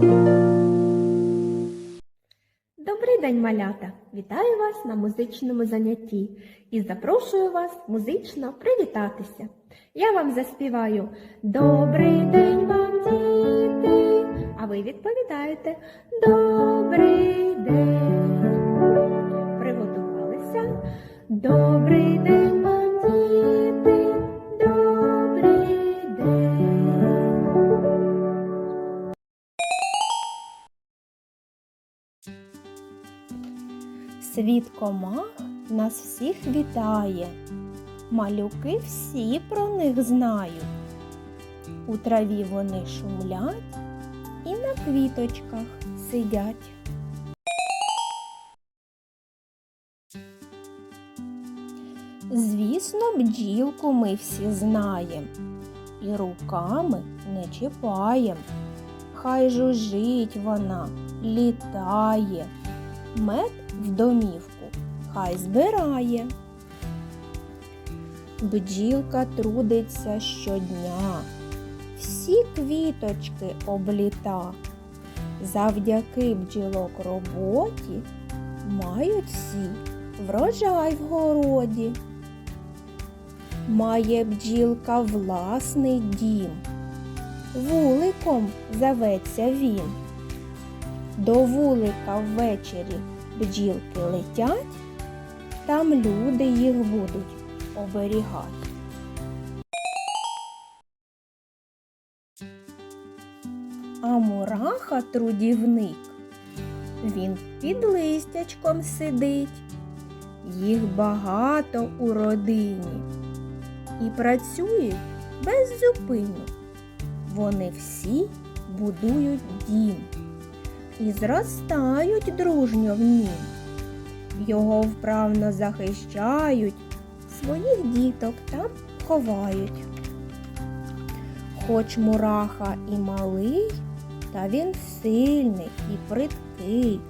Добрий день, малята! Вітаю вас на музичному занятті і запрошую вас музично привітатися. Я вам заспіваю Добрий день вам, діти! А ви відповідаєте Добрий день. Приготувалися. Добрий Світ комах нас всіх вітає. Малюки всі про них знають. У траві вони шумлять і на квіточках сидять. Звісно, бджілку ми всі знаєм і руками не чіпаєм. Хай жужить вона, літає, мед в домівку хай збирає. Бджілка трудиться щодня, всі квіточки обліта. Завдяки бджілок роботі мають всі врожай в городі. Має бджілка власний дім, вуликом зоветься він. До вулика ввечері бджілки летять, там люди їх будуть оберігати. А мураха трудівник, він під листячком сидить, їх багато у родині і працюють без зупину. Вони всі будують дім і зростають дружньо в нім. Його вправно захищають, своїх діток там ховають. Хоч мураха і малий, та він сильний і приткий.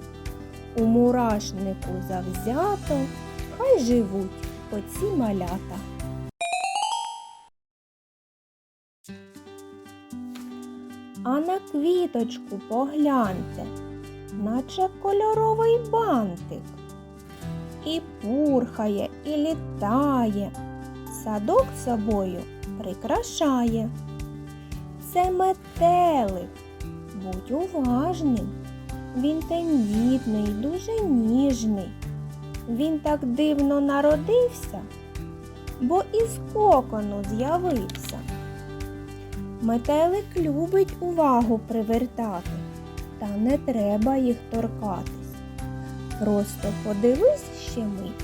У мурашнику завзято, хай живуть оці малята. На квіточку погляньте, наче кольоровий бантик. І пурхає, і літає, садок собою прикрашає. Це метелик, будь уважним. Він тендітний, дуже ніжний. Він так дивно народився, бо із кокону з'явився. Метелик любить увагу привертати, та не треба їх торкатись. Просто подивись ще мить,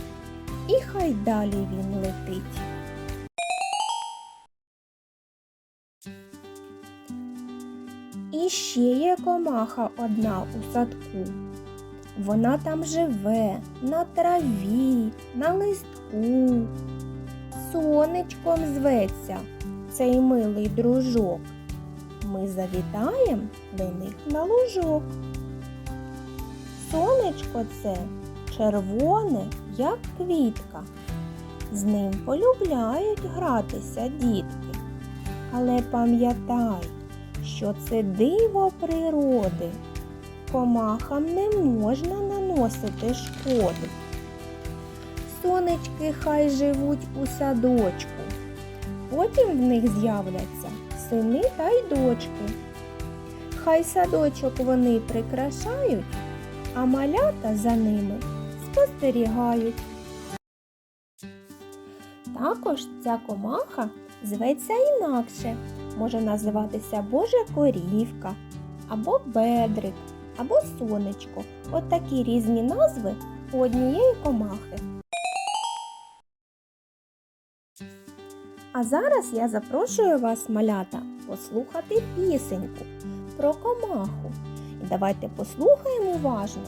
і хай далі він летить. І ще є комаха одна у садку. Вона там живе на траві, на листку. Сонечком зветься цей милий дружок. Ми завітаєм до них на лужок. Сонечко це червоне, як квітка. З ним полюбляють гратися дітки. Але пам'ятай, що це диво природи. Комахам не можна наносити шкоди. Сонечки хай живуть у садочку. Потім в них з'являться сини та й дочки. Хай садочок вони прикрашають, а малята за ними спостерігають. Також ця комаха зветься інакше. Може називатися Божа корівка, або бедрик, або сонечко. От такі різні назви у однієї комахи. А зараз я запрошую вас, малята, послухати пісеньку про комаху. І давайте послухаємо уважно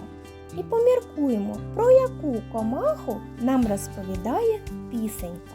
і поміркуємо, про яку комаху нам розповідає пісенька.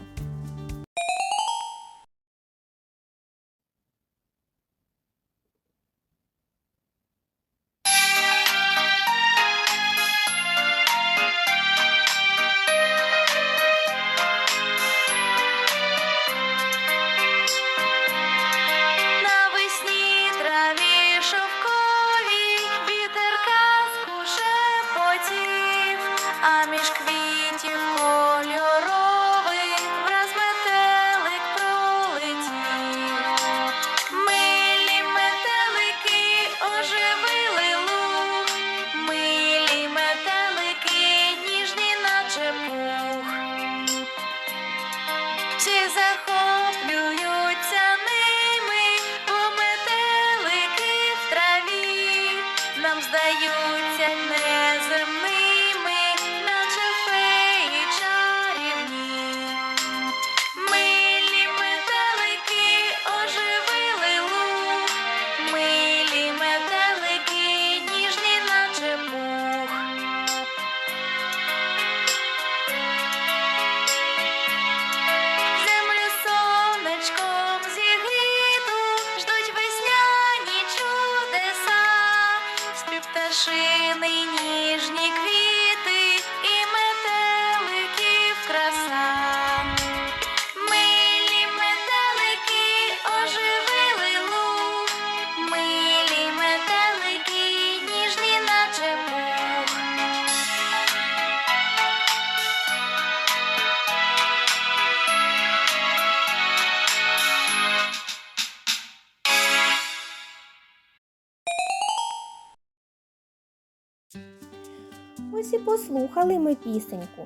Ось послухали ми пісеньку.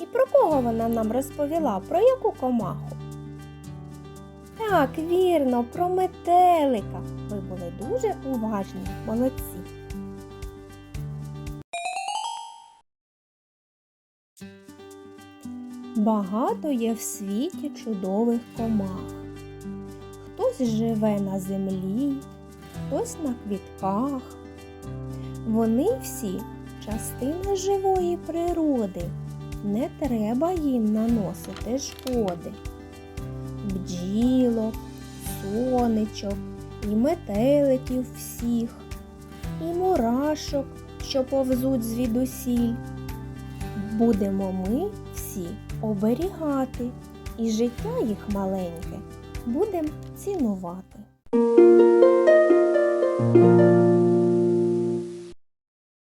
І про кого вона нам розповіла? Про яку комаху? Так, вірно, про метелика. Ви були дуже уважні, молодці. Багато є в світі чудових комах. Хтось живе на землі, хтось на квітках. Вони всі частина живої природи. Не треба їм наносити шкоди. Бджілок, сонечок, і метеликів всіх, і мурашок, що повзуть звідусіль. Будемо ми всі оберігати, і життя їх маленьке будем цінувати.